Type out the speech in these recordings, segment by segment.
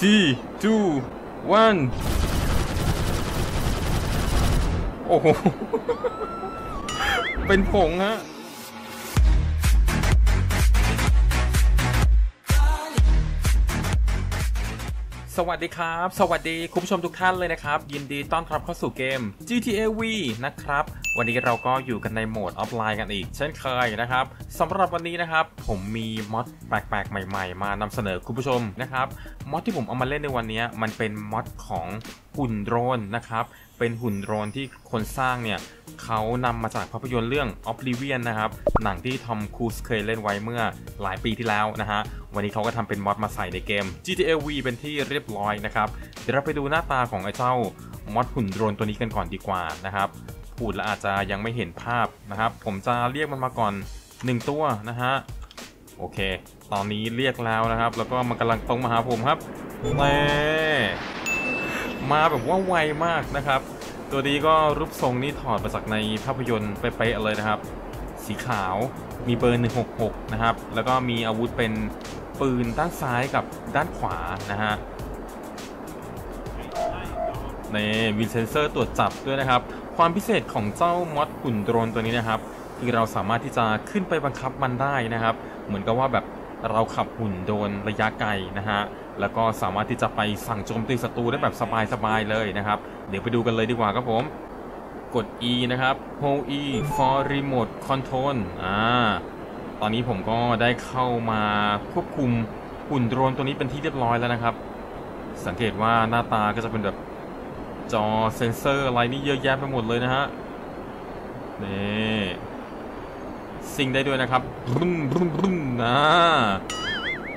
three two one โอ้โห เป็นผงฮะ สวัสดีครับ สวัสดีคุณผู้ชมทุกท่านเลยนะครับ ยินดีต้อนรับเข้าสู่เกม GTA V นะครับ วันนี้เราก็อยู่กันในโหมดออฟไลน์กันอีก เช่นเคยนะครับสำหรับวันนี้นะครับ ผมมีม็อดแปลกๆ ใหม่ๆ มานำเสนอคุณผู้ชมนะครับม็อดที่ผมเอามาเล่นในวันนี้มันเป็นม็อดของหุ่นโดรนนะครับ เป็นหุ่นโดรนที่คนสร้างเนี่ยเขานำมาจากภาพยนตร์เรื่อง Oblivion นะครับ หนังที่ทอมครูซเคยเล่นไว้เมื่อหลายปีที่แล้วนะฮะ วันนี้เขาก็ทำเป็นมอดมาใส่ในเกม GTA V เป็นที่เรียบร้อยนะครับ เดี๋ยวเราไปดูหน้าตาของไอ้เจ้ามอดหุ่นโดรนตัวนี้กันก่อนดีกว่านะครับ พูดแล้วอาจจะยังไม่เห็นภาพนะครับ ผมจะเรียกมันมาก่อน 1 ตัวนะฮะ โอเค ตอนนี้เรียกแล้วนะครับ แล้วก็มันกำลังตรงมาหาผมครับแม่ มาแบบว่าไวมากนะครับ ตัวนี้ก็รูปทรงนี่ถอดมาจากในภาพยนตร์เป๊ะๆเลยนะครับ สีขาวมีเบอร์ 166 นะครับ แล้วก็มีอาวุธเป็นปืนด้านซ้ายกับด้านขวานะฮะในี่มีเซนเซอร์ตรวจจับด้วยนะครับ ความพิเศษของเจ้ามอดหุ่นโดรนตัวนี้นะครับ คือเราสามารถที่จะขึ้นไปบังคับมันได้นะครับ เหมือนกับว่าแบบ เราขับหุ่นโดรนระยะไกลนะฮะแล้วก็สามารถที่จะไปสั่งโจมตีศัตรูได้แบบสบายๆเลยนะครับ เดี๋ยวไปดูกันเลยดีกว่าครับผมกด E นะครับ Hold E for remote control อ่า ตอนนี้ผมก็ได้เข้ามาควบคุมหุ่นโดรนตัวนี้เป็นที่เรียบร้อยแล้วนะครับ สังเกตว่าหน้าตาก็จะเป็นแบบจอเซนเซอร์อะไรนี่เยอะแยะไปหมดเลยนะฮะ นี่ ซิงได้ด้วยนะครับบึ้มบึ้มบึ้มอ่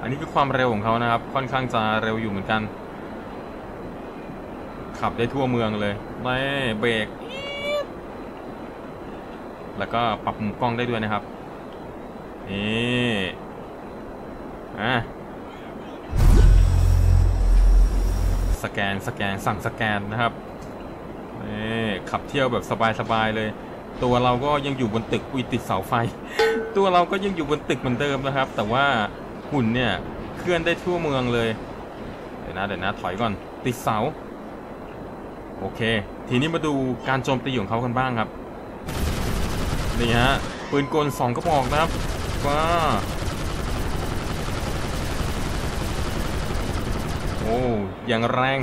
อันนี้คือความเร็วของเขานะครับ ค่อนข้างจะเร็วอยู่เหมือนกัน ขับได้ทั่วเมืองเลยไม่เบรกแล้วก็ปรับมุมกล้องได้ด้วยนะครับ นี่อะสแกนสแกนสั่งสแกนนะครับนี่ขับเที่ยวแบบสบายๆเลย ตัวเราก็ยังอยู่บนตึกอุยติดเสาไฟ ตัวเราก็ยังอยู่บนตึกเหมือนเดิมนะครับ แต่ว่าหุ่นเนี่ยเคลื่อนได้ทั่วเมืองเลย เดี๋ยวนะเดี๋ยวนะถอยก่อน ติดเสา โอเค ทีนี้มาดูการโจมตีของเขากันบ้างครับ นี่ฮะปืนกลสองกระบอกนะครับว้าโอ้อย่างแรง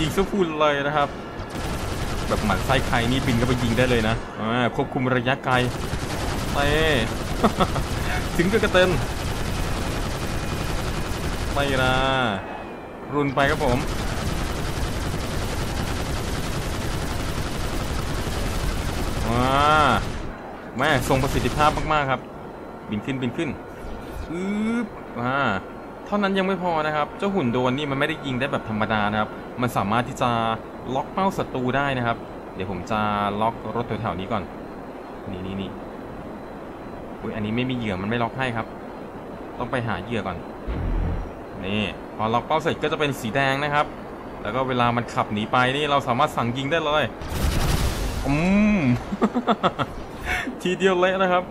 ยิงสุพูนเลยนะครับ แบบหมันไส้ใครนี่บินก็ไปยิงได้เลยนะอ่าควบคุมระยะไกลเต้ถึงกับกระเต็นไปนะรุนไปครับผมว้าแม่ทรงประสิทธิภาพมาก ๆ ครับ บินขึ้นบินขึ้นอึ๊บอ่า เท่านั้นยังไม่พอนะครับ เจ้าหุ่นโดนนี่มันไม่ได้ยิงได้แบบธรรมดานะครับ มันสามารถที่จะล็อกเป้าศัตรูได้นะครับ เดี๋ยวผมจะล็อกรถแถวๆนี้ก่อน นี่นี่นี่อุ้ยอันนี้ไม่มีเหยื่อมันไม่ล็อกให้ครับ ต้องไปหาเหยื่อก่อน นี่พอล็อกเป้าเสร็จก็จะเป็นสีแดงนะครับ แล้วก็เวลามันขับหนีไปนี่เราสามารถสั่งยิงได้เลยอืมทีเดียวเละนะครับ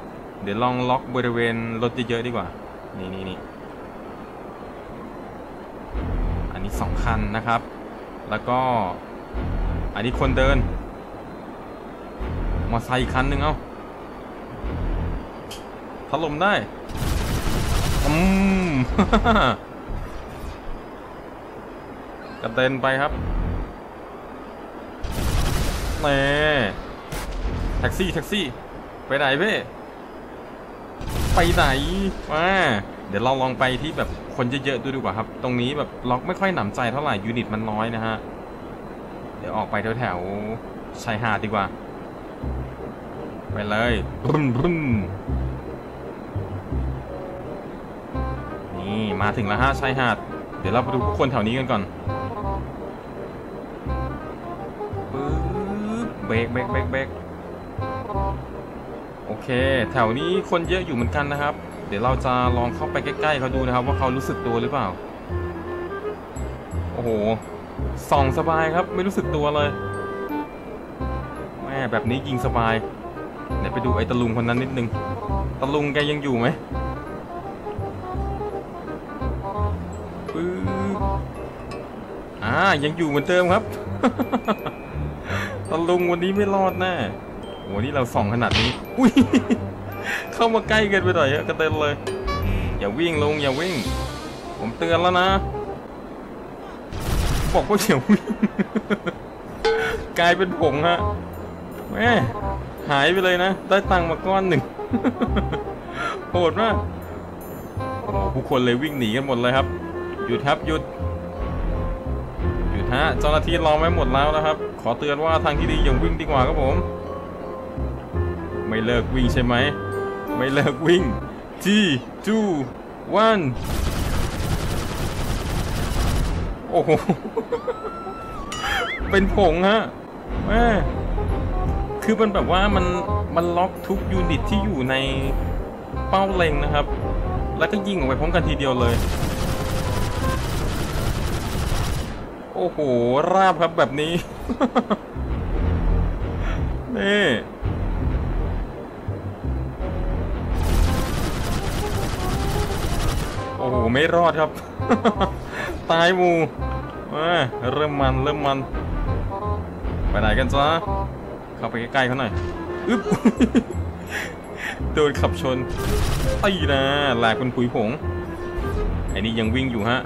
เดี๋ยวลองล็อกบริเวณรถเยอะๆดีกว่า นี่นี่นี่ อันนี้สองคันนะครับ แล้วก็อันนี้คนเดิน มอไซค์อีกคันหนึ่งเอาถล่มได้อืมกระเด็นไปครับแม่แท็กซี่ แท็กซี่ ไปไหนเพ่ไปไหนมา เดี๋ยวเราลองไปที่แบบคนเยอะๆดูดีกว่าครับ ตรงนี้แบบล็อกไม่ค่อยหนำใจเท่าไหร่ยูนิตมันน้อยนะฮะ เดี๋ยวออกไปแถวๆชายหาดดีกว่า ไปเลยบึ้มบึ้มนี่มาถึงแล้วฮะชายหาด เดี๋ยวเราไปดูผู้คนแถวนี้กันก่อนปึ๊บเบรกเบรกเบรกเบรกโอเค แถวนี้คนเยอะอยู่เหมือนกันนะครับ เดี๋ยวเราจะลองเข้าไปใกล้ๆเขาดูนะครับ ว่าเขารู้สึกตัวหรือเปล่า โอ้โหส่องสบายครับไม่รู้สึกตัวเลยแม่แบบนี้ยิงสบายเดี๋ยวไปดูไอ้ตะลุงคนนั้นนิดนึงตะลุงแกยังอยู่ไหมปึ๊บอ่ายังอยู่เหมือนเดิมครับตะลุงวันนี้ไม่รอดแน่โหนี่เราส่องขนาดนี้ อุ้ย เข้ามาใกล้เกินไปหน่อยอะกระเด็นเลย อย่าวิ่งลุงอย่าวิ่ง ผมเตือนแล้วนะ บอกว่าอย่าวิ่งกลายเป็นผงฮะแม่หายไปเลยนะ ได้ตังค์มาก้อนหนึ่งโหดมากโอ้โหผู้คนเลยวิ่งหนีกันหมดเลยครับ หยุดครับหยุดหยุดฮะเจ้าหน้าที่รอไว้หมดแล้วนะครับ ขอเตือนว่าทางที่ดีอย่าวิ่งดีกว่าครับผม ไม่เลิกวิ่งใช่ไหม ไม่เลิกวิ่ง G 2 1โอ้โห เป็นผงฮะแม่คือมันแบบว่ามันมันล็อกทุกยูนิตที่อยู่ในเป้าเล็งนะครับ แล้วก็ยิงออกไปพร้อมกันทีเดียวเลย โอ้โห ราบครับแบบนี้ นี่ อ้โหไม่รอดครับ ตายมูมเริ่มมันเริ่มมัน ไปไหนกันจ้าเข้าไปใกล้ๆเขาหน่อยอึ๊บโดนขับชนไอ้นะแหลกเป็นผุยผงไอ้นี่ยังวิ่งอยู่ฮะ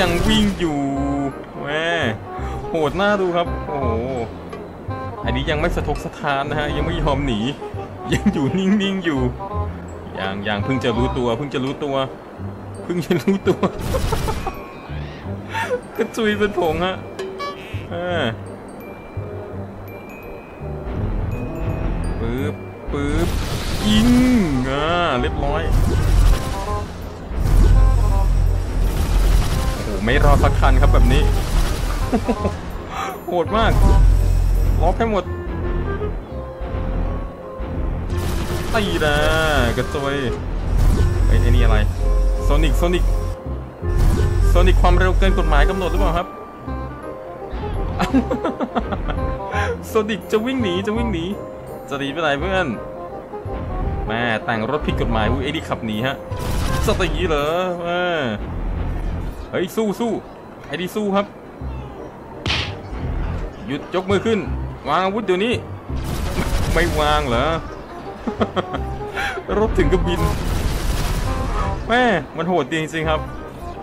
ยังวิ่งอยู่แหมโหดหน้าดูครับ โอ้โหอันนี้ยังไม่สะทกสะทานนะฮะ ยังไม่ยอมหนี ยังอยู่นิ่งๆอยู่ ยังยังเพิ่งจะรู้ตัว เพิ่งจะรู้ตัว เพิ่งจะรู้ตัว กระจุยเป็นผงฮะปึ๊บปึ๊บยิงอ่าเรียบร้อยโอ้โหไม่รอสักคันครับแบบนี้โหดมากล็อกให้หมด ไอ้นะกระจอยไอ้ไอ้นี่อะไรโซนิกโซนิกโซนิกความเร็วเกินกฎหมายกำหนดหรือเปล่าครับโซนิกจะวิ่งหนีจะวิ่งหนีจะหนีไปไหนเพื่อนแม่แต่งรถผิดกฎหมายอุ้ยไอ้นี่ขับหนีฮะสตีเหรอแม่เฮ้ยสู้สู้ไอ้นี่สู้ครับ หยุดยกมือขึ้น วางอาวุธเดี๋ยวนี้ ไม่วางเหรอ รถถึงกับบินแม่มันโหดจริงๆครับ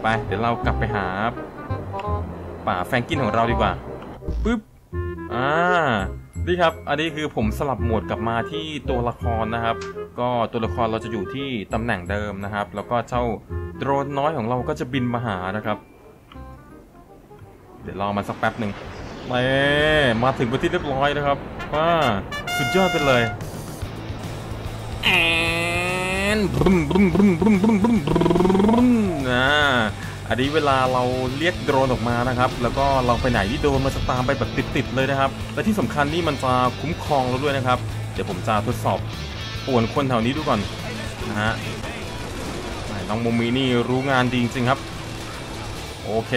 ไป เดี๋ยวเรากลับไปหา ป่าแฟรงกินของเราดีกว่าปึ๊บอ่านี่ครับ อันนี้คือผมสลับโหมดกลับมาที่ตัวละครนะครับ ก็ตัวละครเราจะอยู่ที่ตำแหน่งเดิมนะครับ แล้วก็เจ้าโดรนน้อยของเราก็จะบินมาหานะครับ เดี๋ยวรอมาสักแป๊บหนึ่งเมมาถึงเป็นที่เรียบร้อยนะครับว้าสุดยอดไปเลย นบรึมบรึมบรึมบรึมบรึมบรึมบรึมอ่าอันนี้เวลาเราเรียกโดรนออกมานะครับ แล้วก็เราไปไหนที่โดรนมันจะตามไปแบบติดๆเลยนะครับ และที่สำคัญนี่มันจะคุ้มครองเราด้วยนะครับ เดี๋ยวผมจะทดสอบป่วนคนแถวนี้ดูก่อนนะฮะน้องโมมีนี่รู้งานดีจริงครับ โอเค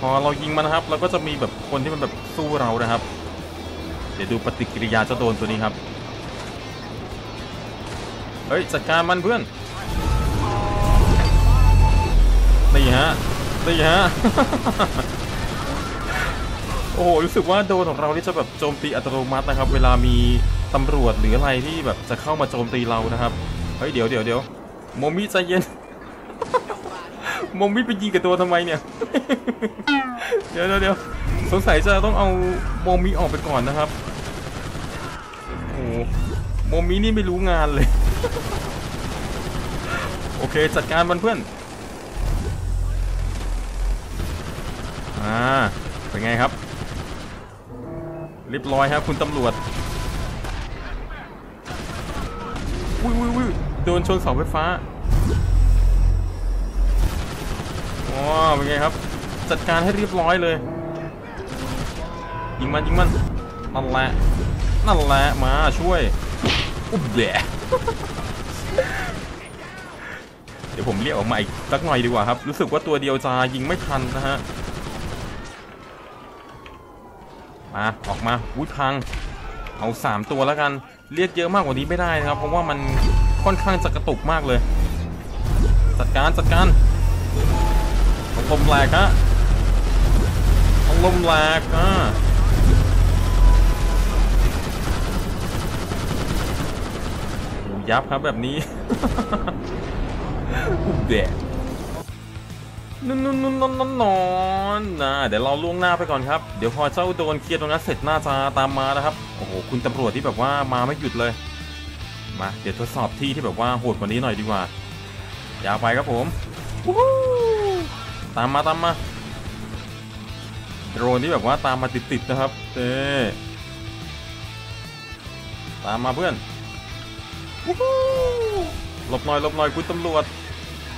พอเรายิงมันนะครับเราก็จะมีแบบคนที่มันแบบสู้เรานะครับ เดี๋ยวดูปฏิกิริยาเจ้าโดนตัวนี้ครับ เฮ้ยจัดการมันเพื่อนนี่ฮะนี่ฮะ โอ้โห รู้สึกว่าโดนของเรานี่จะแบบโจมตีอัตโนมัตินะครับ เวลามีตำรวจหรืออะไรที่แบบจะเข้ามาโจมตีเรานะครับ เฮ้ย เดี๋ยวเดี๋ยวเดี๋ยวโมมิใจเย็นโมมิไปยิงกับตัวทำไมเนี่ย เดี๋ยวเดี๋ยวเดี๋ยวสงสัยจะต้องเอาโมมิออกไปก่อนนะครับ โอ้โหโมมินี่ไม่รู้งานเลย โอเค จัดการมันเพื่อน อ่า เป็นไงครับเรียบร้อยครับคุณตำรวจวุ้ยวุ้ยวุ้ยโดนชนเสาไฟฟ้าอ๋อเป็นไงครับ จัดการให้เรียบร้อยเลย ยิงมันยิงมันนั่นแหละนั่นแหละมาช่วย อุ๊บแหละเดี๋ ยวผมเรียกออกมาอีกสักหน่อยดีกว่าครับ รู้สึกว่าตัวเดียวจะยิงไม่ทันนะฮะ มาออกมาวุ้ยพัง เอา 3 ตัวแล้วกัน เรียกเยอะมากกว่านี้ไม่ได้นะครับ เพราะว่ามันค่อนข้างจะกระตุกมากเลย จัดการจัดการต้องลมแหลกฮะต้องลมแหลกอะยับครับแบบนี้ แดดนอนนอนนอนนอนนอนนะเดี๋ยวเราล่วงหน้าไปก่อนครับ เดี๋ยวพอเจ้าโดนเคลียร์ตรงนั้นเสร็จหน่าจะตามมานะครับ โอ้โห คุณตำรวจที่แบบว่ามาไม่หยุดเลย มา เดี๋ยวทดสอบที่ที่แบบว่าโหดกว่านี้หน่อยดีกว่า อย่าไปครับผม ตามมาตามมา โดรนที่แบบว่าตามมาติดๆนะครับเต้ตามมาเพื่อนหลบหน่อยหลบหน่อยคุณตำรวจ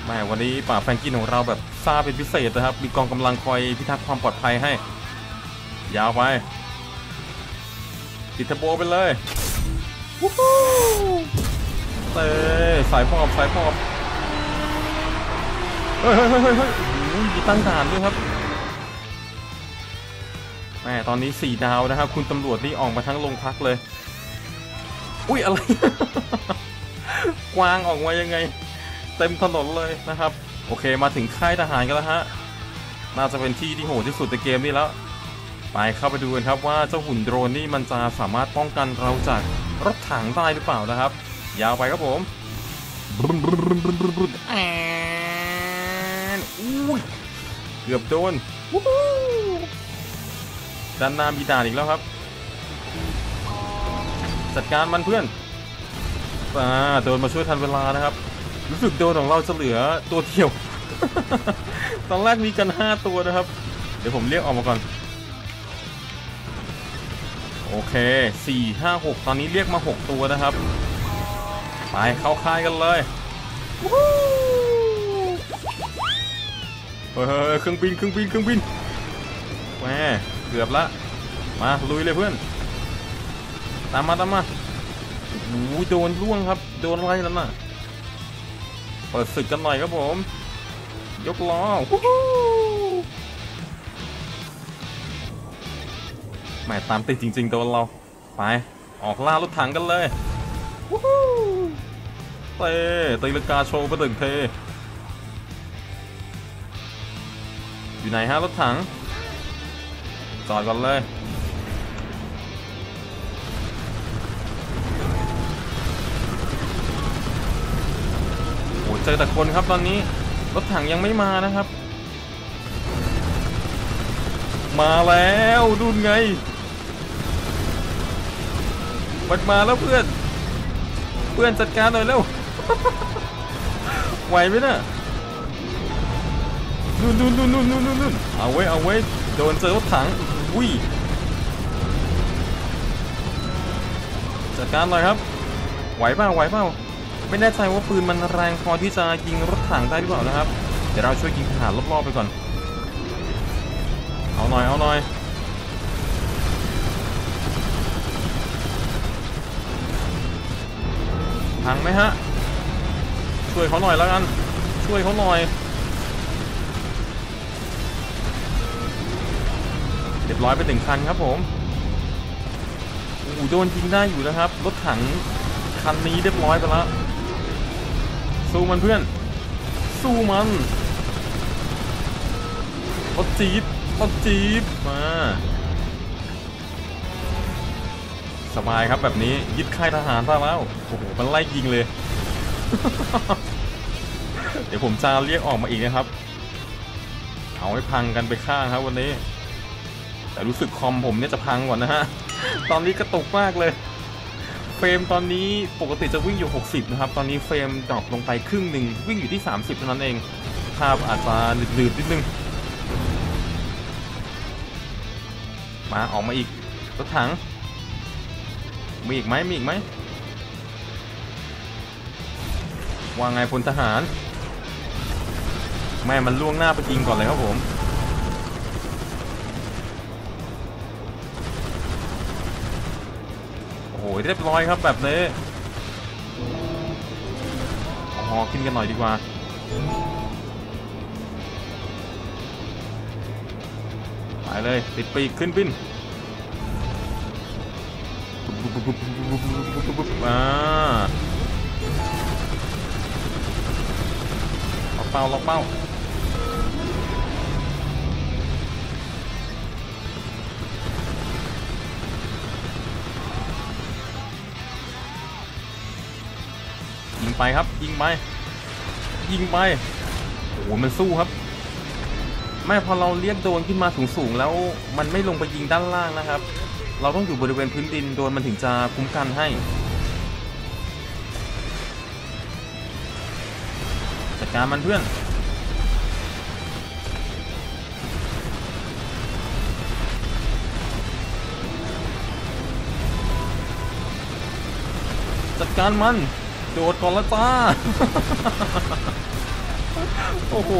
แม่วันนี้ป่าแฟรงกินของเราแบบซาเป็นพิเศษนะครับ มีกองกำลังคอยพิทักษ์ความปลอดภัยให้ ยาวไปติดทอร์โบไปเลยวู้ฮู้เต้สายพอบสายพอบเฮ้ยเฮ้ยเฮ้ยเฮ้ยมีตั้งด่านด้วยครับแม่ตอนนี้สี่ดาวนะครับ คุณตำรวจนี่ออกมาทั้งโรงพักเลย อุ้ยอะไร กวางออกมายังไง เต็มถนนเลยนะครับ โอเคมาถึงค่ายทหารกันแล้วฮะ น่าจะเป็นที่ที่โหดที่สุดในเกมนี้แล้ว ไปเข้าไปดูกันครับว่าเจ้าหุ่นโดรนนี่มันจะสามารถป้องกันเราจากรถถังได้หรือเปล่านะครับ ยาวไปครับผมเกือบโดนด้านหน้ามีด่านอีกแล้วครับ จัดการมันเพื่อนอ่าโดนมาช่วยทันเวลานะครับ รู้สึกโดนของเราจะเหลือตัวเดียว ตอนแรกมีกัน 5 ตัวนะครับ เดี๋ยวผมเรียกออกมาก่อน โอเค 4 5 6 ตอนนี้เรียกมา 6 ตัวนะครับ ไปเข้าค่ายกันเลยเฮ้ยเฮ้ยเครื่องบินเครื่องบินเครื่องบินแหมเกือบละ มาลุยเลยเพื่อน ตามมาตามมาโอ้โหโดนร่วงครับ โดนอะไรแล้วน่ะ ปิดศึกกันหน่อยครับผม ยกล้อวู้แหมตามติดจริงๆโดนเรา ไป ออกล่ารถถังกันเลยวู้เต้ตีลกาโชว์ประดึงเท อยู่ไหนฮะรถถัง จอดก่อนเลย เจอแต่คนครับตอนนี้รถถังยังไม่มานะครับ มาแล้วดูนไงมันมาแล้วเพื่อน เพื่อนจัดการหน่อยเร็วไหวไหมนะนู่นนู่นนู่นนู่นนู่นนู่นเอาไว้เอาไว้โดนเจอรถถังอุ้ยจัดการหน่อยครับ ไหวเปล่าไหวเปล่า ไม่แน่ใจว่าปืนมันแรงพอที่จะยิงรถถังได้หรือเปล่านะครับ เดี๋ยวเราช่วยยิงทหารรอบๆไปก่อน เอาหน่อย เอาหน่อยพังไหมฮะ ช่วยเขาหน่อยแล้วกัน ช่วยเขาหน่อย เรียบร้อยไปหนึ่งคันครับผมโอ้โหโดนยิงได้อยู่นะครับ รถถังคันนี้เรียบร้อยไปแล้ว สู้มันเพื่อน สู้มันรถจี๊ดรถจี๊ดมา สบายครับแบบนี้ยึดค่ายทหารได้แล้วโอ้โหมันไล่ยิงเลย เดี๋ยวผมจะเรียกออกมาอีกนะครับ เอาให้พังกันไปข้างครับวันนี้ แต่รู้สึกคอมผมเนี่ยจะพังก่อนนะฮะ ตอนนี้กระตุกมากเลย เฟรมตอนนี้ปกติจะวิ่งอยู่ 60 นะครับ ตอนนี้เฟรมดรอปลงไปครึ่งหนึ่งวิ่งอยู่ที่ 30 เท่านั้นเอง ภาพอาจจะหนืดๆนิดนึง มาออกมาอีกรถถัง มีอีกไหมมีอีกไหมว่าไงพลทหาร แม่มันล่วงหน้าไปยิงก่อนเลยครับผม เรียบร้อยครับแบบนี้เอาหอขึ้นกันหน่อยดีกว่าไปเลยติดปีกขึ้นบินมาอกเป้าล็อกเป้า ไปครับ ยิงไป ยิงไปโอ้โหมันสู้ครับไม่พอเราเรียกโดนขึ้นมาสูงๆแล้วมันไม่ลงไปยิงด้านล่างนะครับ เราต้องอยู่บริเวณพื้นดินโดนมันถึงจะคุ้มกันให้จัดการมันเพื่อนจัดการมัน โดดก่อนละจ้า โอ้โห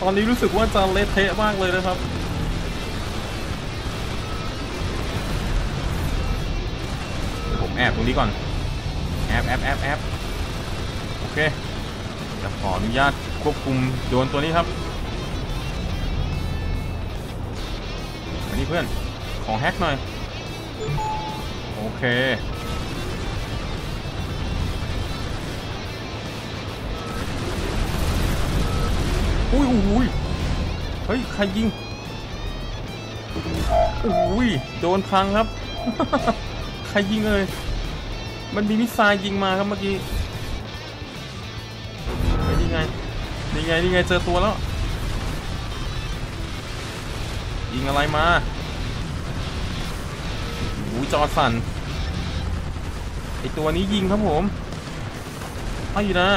ตอนนี้รู้สึกว่าจะเละเทะมากเลยนะครับ ผมแอบตรงนี้ก่อน แอบแอบแอบแอบโอเคจะขออนุญาตควบคุมโดนตัวนี้ครับอันนี้เพื่อน ขอแฮกหน่อย โอเค อุ้ยอุ้ยเฮ้ย ใครยิงอุ้ยโดนพังครับ ใครยิงเลย มันมีมิสไซล์ยิงมาครับเมื่อกี้เฮ้ยนี่ไง นี่ไง นี่ไง เจอตัวแล้ว ยิงอะไรมาหูจอสั่น ไอตัวนี้ยิงครับผมไอ้นะ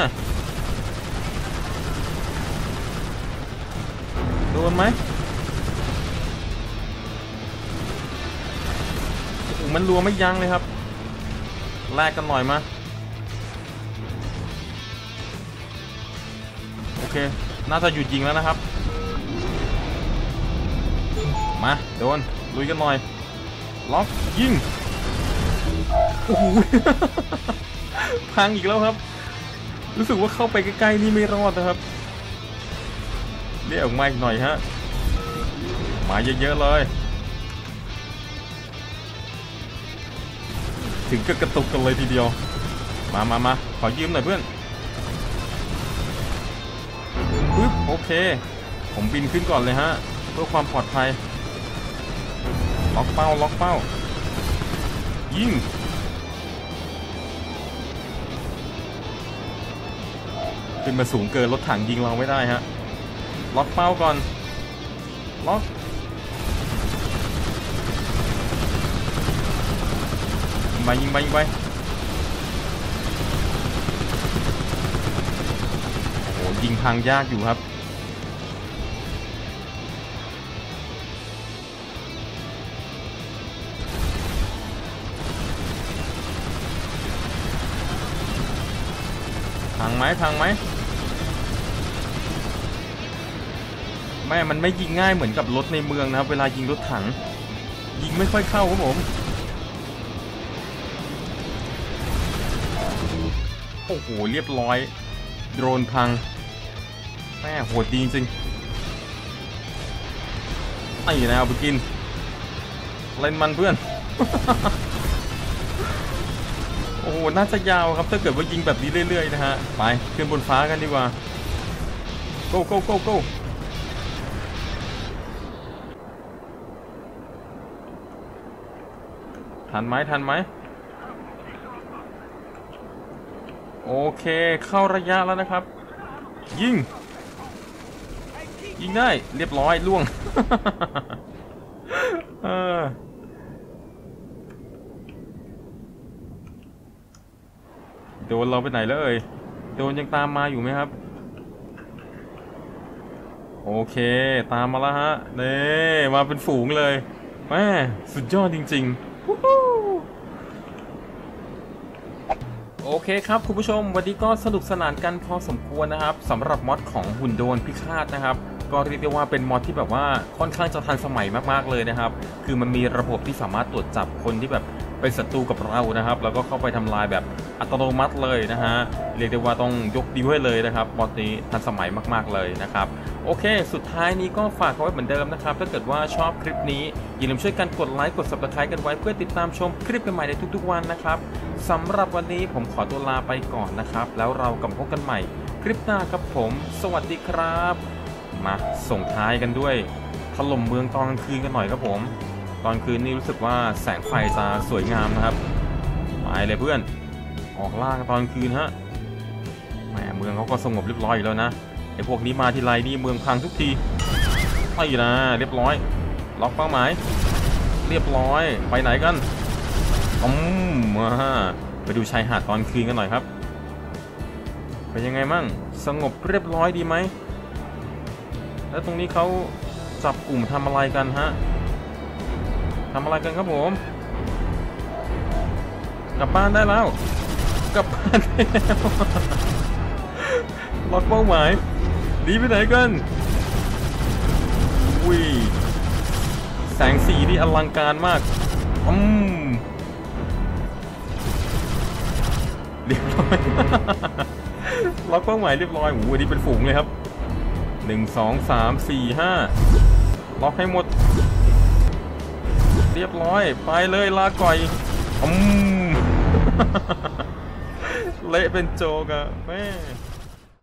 ดนไหมโอ้มันรัวไม่ยั้งเลยครับแลกกันหน่อยมาโอเค น่าจะหยุดยิงแล้วนะครับ มาโดนลุยกันหน่อย ล็อกยิงโอ้โหพังอีกแล้วครับ รู้สึกว่าเข้าไปใกล้ๆนี่ไม่รอดนะครับ เรียกออกมาอีกหน่อยฮะมาเยอะๆเลย ถึงก็กระตุกกันเลยทีเดียว มามามาขอยืมหน่อยเพื่อนปึ๊บโอเค ผมบินขึ้นก่อนเลยฮะเพื่อความปลอดภัย ล็อกเป้าล็อกเป้า ยิงขึ้นมาสูงเกินรถถังยิงเราไม่ได้ฮะ ล็อกเป้าก่อน ล็อก ยิงไปยิงไปยิงไป โอ้โหยิงพังยากอยู่ครับพังไหมพังไหม แม่มันไม่ยิงง่ายเหมือนกับรถในเมืองนะครับ เวลายิงรถถัง ยิงไม่ค่อยเข้าครับผม โอ้โห เรียบร้อย โดรนพัง แม่โหดดีจริงไอ้นะเอาไปกิน เล่นมันเพื่อน โอ้โห น่าจะยาวครับ ถ้าเกิดว่ายิงแบบนี้เรื่อยๆนะฮะ ไป ขึ้นบนฟ้ากันดีกว่า go go go go ทันไหมทันไหมโอเคเข้าระยะแล้วนะครับ ยิง ยิงได้เรียบร้อยล่วงโดนเราไปไหนแล้วเอ่ยโดนยังตามมาอยู่ไหมครับ โอเคตามมาแล้วฮะเน่มาเป็นฝูงเลยแม่สุดยอดจริง ๆ โอเคครับคุณผู้ชมวันนี้ก็สนุกสนานกันพอสมควรนะครับสำหรับมอดของหุ่นโดนพิฆาตนะครับ ก็เรียกได้ว่าเป็นมอดที่แบบว่าค่อนข้างจะทันสมัยมากๆเลยนะครับ คือมันมีระบบที่สามารถตรวจจับคนที่แบบ เป็นศัตรูกับเรานะครับ แล้วก็เข้าไปทำลายแบบอัตโนมัติเลยนะฮะเรียกได้ว่าต้องยกดีไว้เลยนะครับมอดนี้ทันสมัยมาก ๆเลยนะครับโอเค สุดท้ายนี้ก็ฝากเอาไว้เหมือนเดิมนะครับ ถ้าเกิดว่าชอบคลิปนี้ อย่าลืมช่วยกันกดไลค์กด subscribe กันไว้เพื่อติดตามชมคลิปใหม่ๆในทุกๆวันนะครับสำหรับวันนี้ผมขอตัวลาไปก่อนนะครับ แล้วเรากลับพบกันใหม่ คลิปหน้าครับผม สวัสดีครับ มาส่งท้ายกันด้วยถล่มเมืองตอนกลางคืนกันหน่อยครับผม ตอนคืนนี่รู้สึกว่าแสงไฟจะสวยงามนะครับไปเลยเพื่อน ออกล่ากันตอนคืนฮะแหมเมืองเขาก็สงบเรียบร้อยอยู่แล้วนะไอพวกนี้มาทีไรนี่เมืองพังทุกทีไม่นะเรียบร้อย ล็อกเป้าหมาย เรียบร้อยไปไหนกันอืมมาไปดูชายหาดตอนคืนกันหน่อยครับเป็นยังไงมั่งสงบเรียบร้อยดีไหม แล้วตรงนี้เขาจับกลุ่มทำอะไรกันฮะ ทำอะไรกันครับผม กลับบ้านได้แล้ว กลับบ้านได้แล้วล็อกเป้าหมายหนีไปไหนกันอุ้ยแสงสีนี่อลังการมากอืมเรียบร้อยล็อกเป้าหมายเรียบร้อยโอ้โหนนี้เป็นฝูงเลยครับหนึ่งสองสามสี่ห้าล็อกให้หมด เรียบร้อย ไปเลยลาก่อยอืมเละเป็นโจกอะแม่